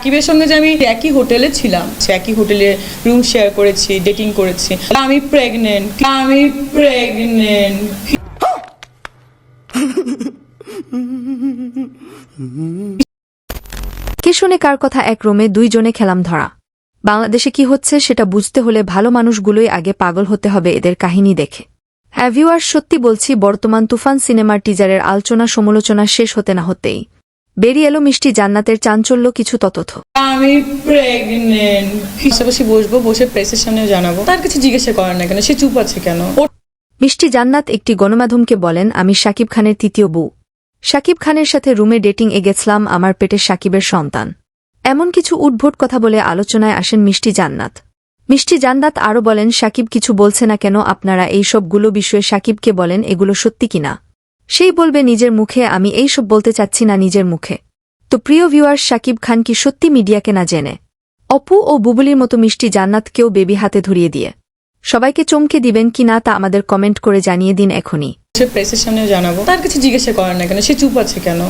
সাকিবের সঙ্গে যে আমি একই হোটেলে ছিলাম একই হোটেলে রুম শেয়ার করেছি ডেটিং করেছি। আমি প্রেগনেন্ট আমি প্রেগনেন্ট কে শুনে কার কথা এক রোমে দুইজনে খেলাম ধরা? বাংলাদেশে কি হচ্ছে সেটা বুঝতে হলে ভালো মানুষগুলোই আগে পাগল হতে হবে এদের কাহিনী দেখে। ভিউয়ার সত্যি বলছি, বর্তমান তুফান সিনেমার টিজারের আলোচনা সমালোচনা শেষ হতে না হতেই। বেরিয়ে এলো মিষ্টি জান্নাতের চাঞ্চল্য কিছু ততথ আমি প্রেগনেন্ট পাশাপাশি বসবো বসে প্রেসের সামনে জানাব। তার কাছে জিজ্ঞাসা করেন না কেন? সে চুপ আছে কেন? মিষ্টি জান্নাত একটি গণমাধ্যমকে বলেন আমি শাকিব খানের তৃতীয় বউ। শাকিব খানের সাথে রুমে ডেটিং এ গেছলাম আমার পেটে শাকিবের সন্তান। এমন কিছু উদ্ভট কথা বলে আলোচনায় আসেন মিষ্টি জান্নাত। মিষ্টি জান্নাত আরও বলেন শাকিব কিছু বলছে না কেন? আপনারা এই সবগুলো বিষয়ে শাকিবকে বলেন এগুলো সত্যি কিনা? সেই বলবে নিজের মুখে, আমি এই সব বলতে চাচ্ছি না নিজের মুখে। তো প্রিয় ভিউয়ার শাকিব খান কি সত্যি মিডিয়াকে না জেনে? অপু ও বুবুলির মতো মিষ্টি জান্নাত কেউ বেবি হাতে ধরিয়ে দিয়ে। সবাইকে চমকে দিবেন কি না তা আমাদের কমেন্ট করে জানিয়ে দিন এখনই। সে প্রেসের সামনে জানাব। তার কাছে জিজ্ঞাসা করার না কেন? সে চুপ আছে কেন?